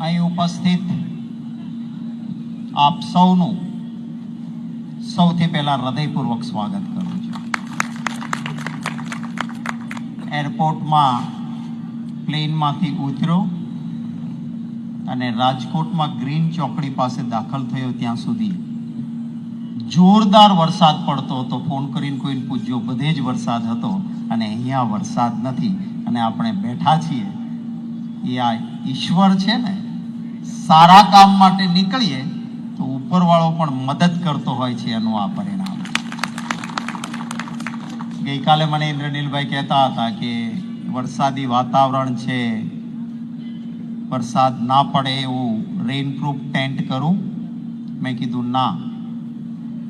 અહીં ઉપસ્થિત આપ સૌનું સૌથી પહેલા હૃદયપૂર્વક સ્વાગત કરું છું. એરપોર્ટમાં પ્લેનમાંથી ઉતર્યો અને રાજકોટમાં ગ્રીન ચોકડી પાસે દાખલ થયો ત્યાં સુધી. જોરદાર વરસાદ પડતો હતો, ફોન કરીને કોઈને પૂછ્યો, બધે જ વરસાદ હતો અને અહીંયા વરસાદ નથી. અને આપણે બેઠા છીએ. એ આ ઈશ્વર છે ને સારા કામ માટે નીકળીએ, તો ઉપરવાળો પણ મદદ કરતો હોય છે એનું આ પરિણામ. ગઈકાલે મને ઇન્દ્રનીલભાઈ કહેતા હતા કે વરસાદી વાતાવરણ છે, વરસાદ ના પડે એવું રેઇનપ્રૂફ ટેન્ટ કરું. મેં કીધું, ના,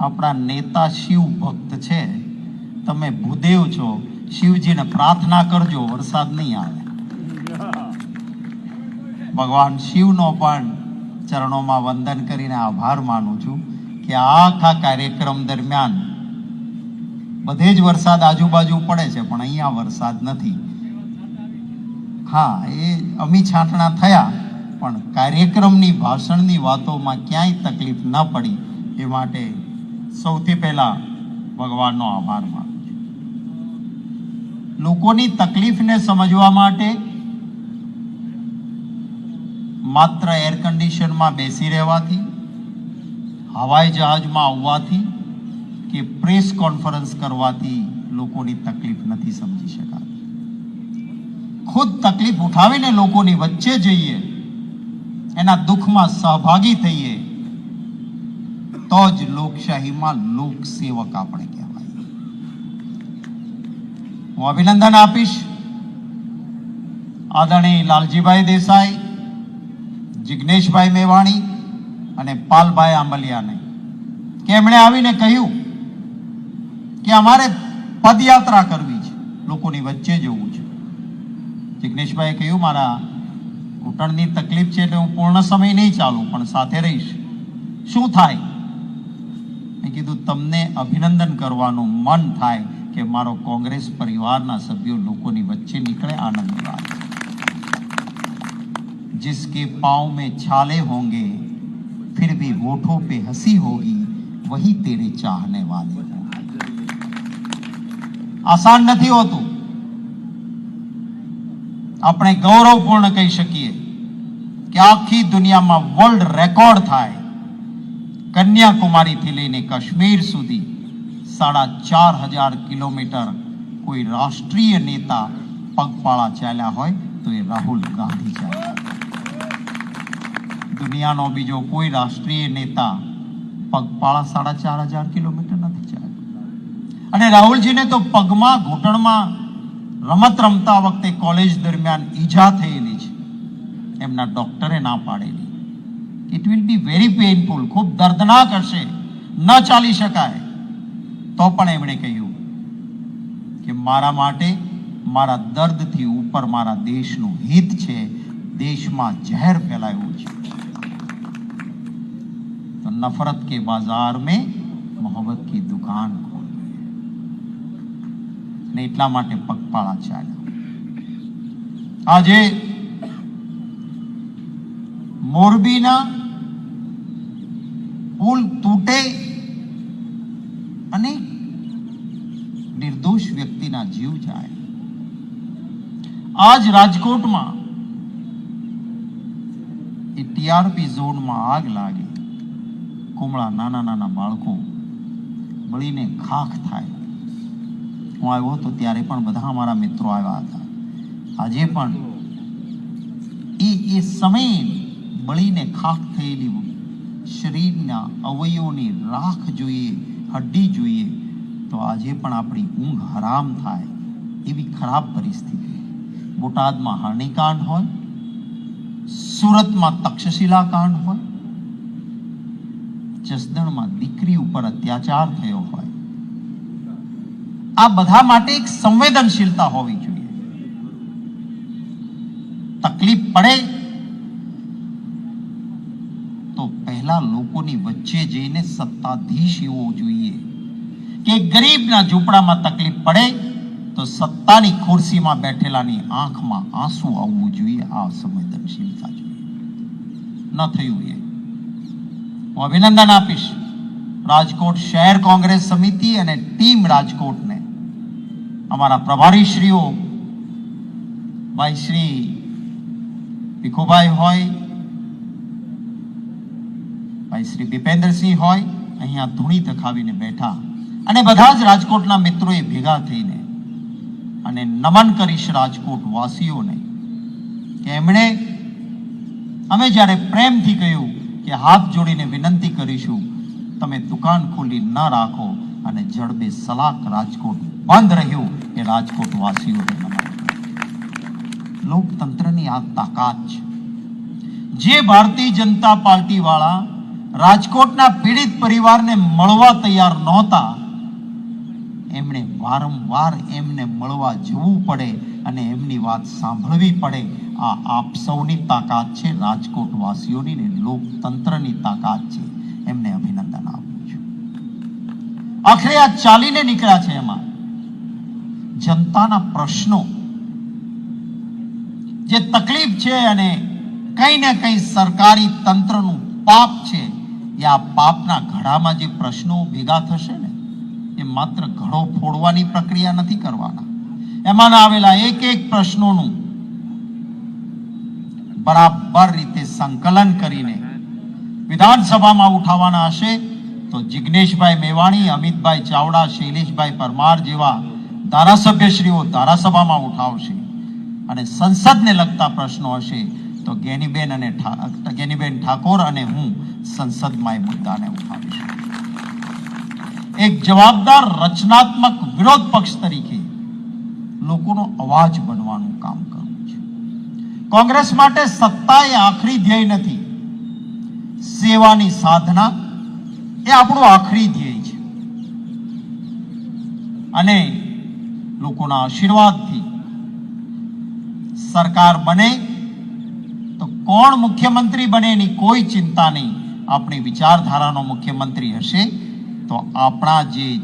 આપણા નેતા શિવ ભક્ત છે. તમે ભૂદેવ છો. શિવજીને પ્રાર્થના કરજો, વરસાદ નહીં આવે. ભગવાન શિવનો પણ ચરણોમાં વંદન કરીને આભાર માનું છું કે આખા કાર્યક્રમ દરમિયાન બધે જ વરસાદ આજુબાજુ પડે છે, પણ અહીંયા વરસાદ નથી. હા, એ અમી છાંટણા થયા, પણ કાર્યક્રમની ભાષણની વાતોમાં ક્યાંય તકલીફ ન પડી એ માટે સૌથી પહેલા ભગવાનનો આભાર માનું લોકોની તકલીફને સમજવા માટે માત્ર એર કન્ડિશનમાં બેસી રહેવાથી, હવાઈ જહાજમાં આવવાથી કે પ્રેસ કોન્ફરન્સ કરવાથી લોકોની તકલીફ નથી સમજી શકાતી. ખુદ તકલીફ ઉઠાવીને લોકોની વચ્ચે જઈએ, એના દુઃખમાં સહભાગી થઈએ, તો જ લોકશાહીમાં લોકસેવક આપણે કહેવાય. હું અભિનંદન આપીશ. આદરણીય લાલજીભાઈ દેસાઈ જિગ્નેશભાઈ મેવાણી અને પાલભાઈ આંબલિયાને. કે એમણે આવીને કહ્યું કે અમારે પદયાત્રા કરવી છે, લોકોની વચ્ચે જવું છે. જિગ્નેશભાઈએ કહ્યું, મારા ઘૂંટણની તકલીફ છે એટલે હું પૂર્ણ સમય નહીં ચાલું, પણ સાથે રહીશ. શું થાય? મેં કીધું, તમને અભિનંદન કરવાનું મન થાય કે મારો કોંગ્રેસ પરિવારના સભ્યો લોકોની વચ્ચે નીકળે આનંદ વાત. जिसके पाँव में छाले होंगे फिर भी होठों पे हंसी होगी वही तेरे चाहने वाले होंगे આસાન નથી હોતું આપણે ગૌરવપૂર્ણ કહી શકીએ કે આખી દુનિયામાં વર્લ્ડ રેકોર્ડ થાય કન્યાકુમારીથી લઈને કાશ્મીર સુધી સાડા ચાર હજાર કિલોમીટર કોઈ રાષ્ટ્રીય નેતા પગપાળા ચાલ્યા હોય તો એ રાહુલ ગાંધી ચાલ્યા દુનિયાનો બીજો કોઈ રાષ્ટ્રીય નેતા પગપાળા સાડા ચાર હજાર કિલોમીટર નથી ચાલ્યો અને રાહુલજીને તો પગમાં, ઘૂંટણમાં રમત રમતા વખતે કોલેજ દરમિયાન ઈજા થયેલી છે. એમના ડોક્ટરે ના પાડેલી. It will be very painful ખૂબ દર્દનાક હશે. ન ચાલી શકાય. તો પણ એમણે કહ્યું કે મારા માટે મારા દર્દથી ઉપર મારા દેશનું હિત છે. દેશમાં ઝેર ફેલાયું છે. नफरत के बाजार में मोहब्बत की दुकान खोल ને એટલા માટે પગપાળા ચાલ્યા આજે મોરબીના પુલ તૂટે અને નિર્દોષ વ્યક્તિના જીવ જાય આજ રાજકોટમાં એ ટીઆરપી ઝોનમાં આગ લાગી કુમળા નાના નાના બાળકો બળીને ખાખ થાય. હું આવ્યો હતો ત્યારે પણ બધા અમારા મિત્રો આવ્યા હતા. આજે પણ એ એ સમયે બળીને ખાખ થયેલી શરીરના અવયવોની રાખ જોઈએ, હડ્ડી જોઈએ, તો આજે પણ આપણી ઊંઘ હરામ થાય એવી ખરાબ પરિસ્થિતિ. બોટાદમાં હરણીકાંડ હોય, સુરતમાં તક્ષશિલા કાંડ હોય જસદણમાં દીકરી ઉપર અત્યાચાર થયો હોય. આ બધા માટે એક સંવેદનશીલતા હોવી જોઈએ. તકલીફ પડે તો પહેલા લોકોની વચ્ચે જઈને સત્તાધીશ એવો જોઈએ. કે ગરીબના ઝૂંપડામાં તકલીફ પડે તો સત્તાની ખુરશીમાં બેઠેલાની આંખમાં આંસુ આવવું જોઈએ. આ સંવેદનશીલતા જોઈએ. ન થયું એ. હું અભિનંદન આપીશ. રાજકોટ શહેર કોંગ્રેસ સમિતિ અને ટીમ રાજકોટને. અમારા પ્રભારીશ્રીઓ, ભાઈ શ્રી ભીખુભાઈ હોય, ભાઈ શ્રી દીપેન્દ્રસિંહ હોય, અહીંયા ધૂણી તખાવીને બેઠા. અને બધા જ રાજકોટના મિત્રોએ ભેગા થઈને અને નમન કરીશ રાજકોટ વાસીઓને કે એમણે, અમે જ્યારે પ્રેમથી કહ્યું કે હાથ જોડીને વિનંતી કરીશું, તમે દુકાન ખોલી ન રાખો અને જડબે સલાક રાજકોટ બંધ રહ્યું એ રાજકોટ વાસીઓને લોકતંત્રની આ તાકાત છે. જે ભારતીય જનતા પાર્ટી વાળા રાજકોટના પીડિત પરિવારને મળવા તૈયાર નહોતા, એમણે વારંવાર એમને મળવા જવું પડે અને એમની વાત સાંભળવી પડે આ આપ સૌની તાકાત છે. રાજકોટ વાસીઓની ને લોકતંત્રની તાકાત છે. એમને અભિનંદન આપું છું. આખરે આ ચાલીને નીકળ્યા છે એમાં. જનતાના પ્રશ્નો જે તકલીફ છે અને કંઈ ને કંઈ સરકારી તંત્રનું પાપ છે, એ આ પાપના ઘડામાં જે પ્રશ્નો ભેગા થશે ને, એ માત્ર ઘડો ફોડવાની પ્રક્રિયા નથી કરવાના. એમાંના આવેલા એક એક પ્રશ્નોનું બરાબર રીતે સંકલન કરીને વિધાનસભામાં ઉઠાવવાના હશે, તો જિગ્નેશભાઈ મેવાણી, અમિતભાઈ ચાવડા, શૈલેષભાઈ પરમાર જેવા ધારાસભ્યશ્રીઓ ધારાસભામાં ઉઠાવશે અને સંસદને લગતા પ્રશ્નો હશે, તો ગેનીબેન અને ગેનીબેન ઠાકોર અને હું સંસદમાં એ મુદ્દાને ઉઠાવીશ. એક જવાબદાર રચનાત્મક વિરોધ પક્ષ તરીકે લોકોનો અવાજ બનવાનું કામ કોંગ્રેસ માટે સત્તા એ આખરી ધ્યેય નથી. સેવાની સાધના એ આપણું આખરી ધ્યેય છે. અને લોકોના આશીર્વાદથી સરકાર બને તો કોણ મુખ્યમંત્રી બને એની કોઈ ચિંતા નહીં. આપણી વિચારધારાનો મુખ્યમંત્રી હશે તો આપણા જે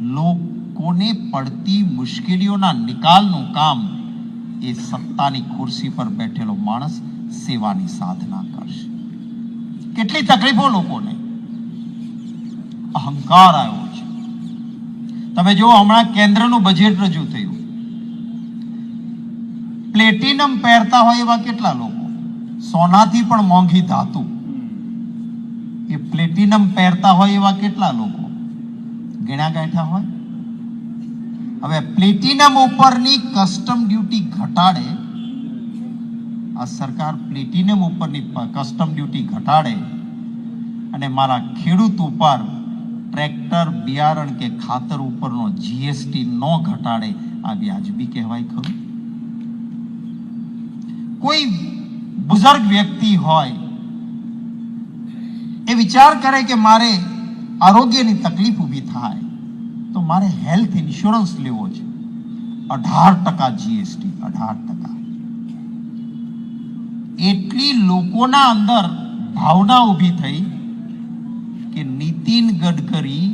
લોકોને પડતી મુશ્કેલીઓના નિકાલનું કામ એ સત્તાની ખુરશી પર બેઠેલો માણસ સેવાની સાધના કરશે. કેટલી તકલીફો લોકોને. અહંકાર આવ્યો છે. તમે જો હમણાં કેન્દ્રનું બજેટ રજૂ થયું. પ્લેટિનમ પહેરતા હોય એવા કેટલા લોકો? સોનાથી પણ મોંઘી ધાતુ. એ પ્લેટિનમ પહેરતા હોય એવા કેટલા લોકો? ગણ્યા ગાંઠા હોય? હવે પ્લેટિનમ ઉપરની કસ્ટમ ડ્યુટી ઘટાડે, આ સરકાર પ્લેટિનમ ઉપરની કસ્ટમ ડ્યુટી ઘટાડે અને મારા ખેડૂત ઉપર ટ્રેક્ટર બિયારણ કે ખાતર ઉપરનો જીએસટી ન ઘટાડે, આ વ્યાજબી કહેવાય ખરું? કોઈ બુઝુર્ગ વ્યક્તિ હોય એ વિચાર કરે કે મારે આરોગ્યની તકલીફ ઊભી થાય તો મારે હેલ્થ ઇન્સ્યોરન્સ લેવો છે. અઢાર ટકા જીએસટી અઢાર ટકા. એટલી લોકોના અંદર ભાવના ઊભી થઈ કે નીતિન ગડકરી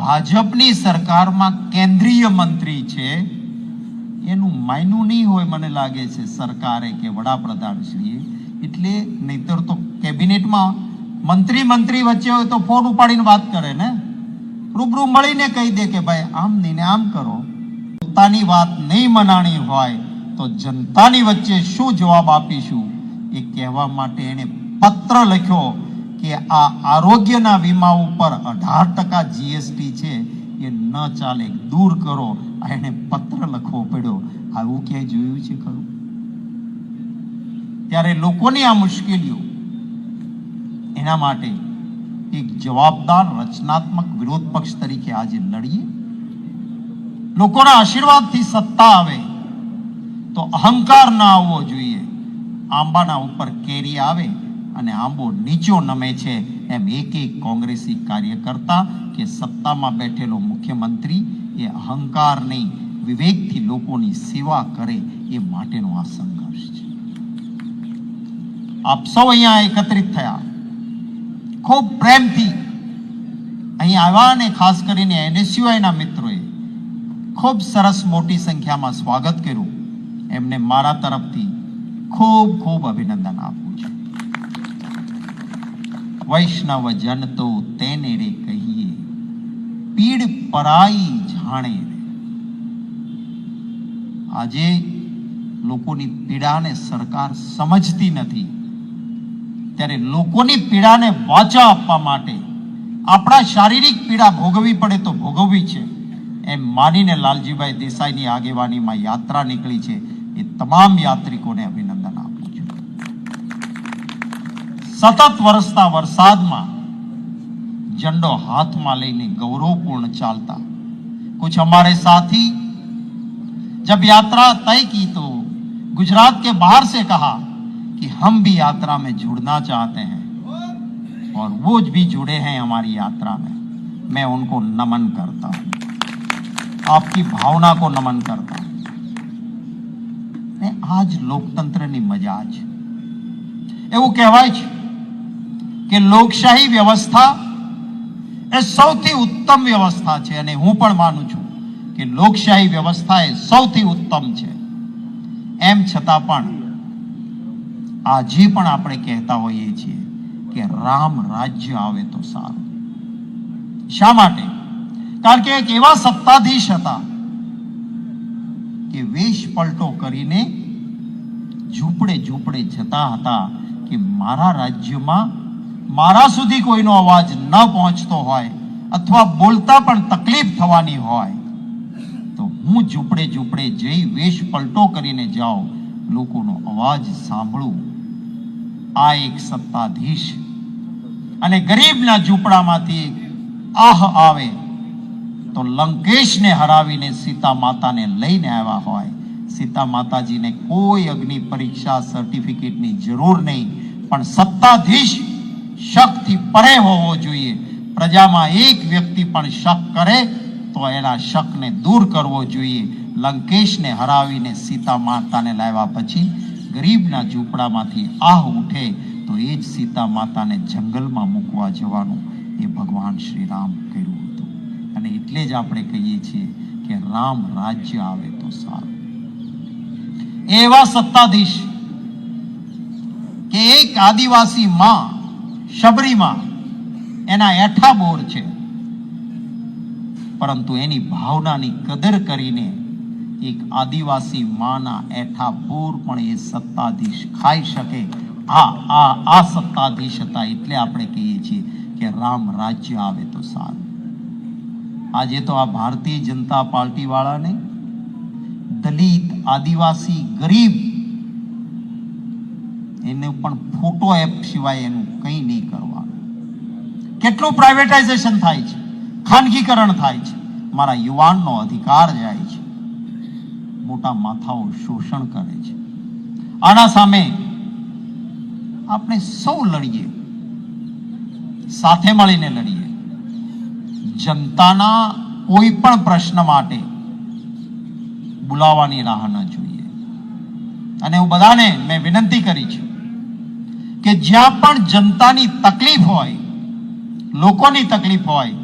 ભાજપની સરકારમાં કેન્દ્રીય મંત્રી છે. એનું માયનું નહીં હોય મને લાગે છે સરકારે કે વડાપ્રધાનશ્રીએ એટલે નહીતર તો કેબિનેટમાં મંત્રી મંત્રી વચ્ચે હોય તો ફોન ઉપાડીને વાત કરે ને? રૂબરૂ મળીને કહી દે કે ભાઈ, આમ નહીં ને આમ કરો. પોતાની વાત નહીં મનાણી હોય તો જનતાની વચ્ચે શું જવાબ આપીશું? એ કહેવા માટે એણે પત્ર લખ્યો કે આ આરોગ્યના વીમા ઉપર અઢાર ટકા જીએસટી છે, એ ન ચાલે, દૂર કરો. આ એણે પત્ર લખવો પડ્યો. આવું ક્યાંય જોયું છે ખરું? ત્યારે લોકોની આ મુશ્કેલીઓ એના માટે એક જવાબદાર રચનાત્મક વિરોધ પક્ષ તરીકે આજે લડીએ. લોકોના આશીર્વાદથી સત્તા આવે તો અહંકાર ના આવવો જોઈએ. આંબાના ઉપર કેરી આવે અને આંબો નીચો નમે છે એમ એક એક કોંગ્રેસી કાર્યકર્તા કે સત્તામાં બેઠેલો મુખ્યમંત્રી એ અહંકાર નહીં વિવેકથી લોકોની સેવા કરે એ માટેનો આ સંઘર્ષ છે. આપ સૌ અહીંયા એકત્રિત થયા. ખૂબ પ્રેમથી અહીં આવ્યા અને ખાસ કરીને એનએસયુઆઈના મિત્રોએ ખૂબ સરસ મોટી સંખ્યામાં સ્વાગત કર્યું. એમને મારા તરફથી ખૂબ ખૂબ અભિનંદન આપું છું. વૈષ્ણવ જન તો તેને રે કહીએ, પીડ પરાઈ જાણે આજે લોકોની પીડાને સરકાર સમજતી નથી. ત્યારે લોકોની પીડાને વાચા આપવા માટે આપણા શારીરિક પીડા ભોગવવી પડે તો ભોગવવી છે એમ માનીને લાલજીભાઈ દેસાઈની આગેવાનીમાં યાત્રા નીકળી છે એ તમામ યાત્રિકોને અભિનંદન આપું છું સતત વરસતા વરસાદમાં झंडो हाथ में लेने गौरवपूर्ण चालता कुछ हमारे साथी जब यात्रा तय की तो गुजरात के बाहर से कहा कि हम भी यात्रा में जुड़ना चाहते हैं और वो भी जुड़े हैं हमारी यात्रा में मैं उनको नमन करता हूं आपकी भावना को नमन करता हूं ને આ જ લોકતંત્રની મજા છે એવું કહેવાય છે કે લોકશાહી વ્યવસ્થા એ સૌથી ઉત્તમ વ્યવસ્થા છે અને હું પણ માનું છું કે લોકશાહી વ્યવસ્થા એ સૌથી ઉત્તમ છે એમ છતાં પણ આજે પણ આપણે કહેતા હોઈએ છીએ કે રામ રાજ્ય આવે તો સારું. શા માટે? કારણ કે એક એવા સત્તાધીશ હતા કે વેશ પલટો કરીને ઝૂંપડે ઝૂંપડે જતા હતા કે મારા રાજ્યમાં મારા સુધી કોઈનો અવાજ ન પહોંચતો હોય અથવા બોલતા પણ તકલીફ થવાની હોય, તો હું ઝૂંપડે ઝૂંપડે જઈ વેશ પલટો કરીને જાઉં, લોકોનો અવાજ સાંભળું. આ એક સત્તાધીશ અને ગરીબના ઝૂંપડામાંથી આહ આવે તો લંકેશને હરાવીને સીતા માતાને લઈને આવ્યા હોય. સીતા માતાજીને કોઈ અગ્નિ પરીક્ષા સર્ટિફિકેટની જરૂર નહીં. પણ સત્તાધીશ શકથી પરે હોવો જોઈએ. પ્રજામાં એક વ્યક્તિ પણ શક કરે તો એના શકને દૂર કરવો જોઈએ. લંકેશને હરાવીને સીતા માતાને લાવ્યા પછી ગરીબના ઝૂંપડામાંથી આહ ઉઠે, તો એ જ સીતા માતાને જંગલમાં મૂકવા જવાનું એ ભગવાન શ્રી રામ કર્યું હતું. અને એટલે જ આપણે કહીએ છીએ કે રામ રાજ્ય આવે તો સારું. એવા સત્તાધીશ કે એક આદિવાસી માં શબરીમાં એના એઠા બોર છે. પરંતુ એની ભાવનાની કદર કરીને એક આદિવાસી માના એઠા બોર પણ એ સત્તાધીશ ખાઈ શકે. આ આ આ સત્તાધીશ હતા એટલે આપણે કહીએ છીએ કે રામ રાજ્ય આવે તો સારું. આજે તો આ ભારતીય જનતા પાર્ટી વાળાને દલિત, આદિવાસી, ગરીબ એને પણ ફોટો એપ સિવાય એનું કંઈ નહીં કરવાનું. કેટલું પ્રાઇવેટાઇઝેશન થાય છે? ખાનગીકરણ થાય છે. મારા યુવાનનો અધિકાર જાય મોટા માથાઓ શોષણ કરે છે. આના સામે આપણે સૌ લડીએ. સાથે મળીને લડીએ. જનતાના કોઈ પણ પ્રશ્ન માટે બોલાવાની રાહ ન જોઈએ. અને હું બધાને મેં વિનંતી કરી છે કે જ્યાં પણ જનતાની તકલીફ હોય, લોકોની તકલીફ હોય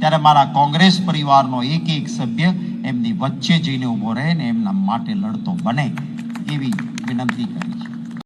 ત્યારે મારા કોંગ્રેસ પરિવારનો એક એક સભ્ય એમની વચ્ચે જઈને ઊભો રહે ને એમના માટે લડતો બને એવી વિનંતી કરી.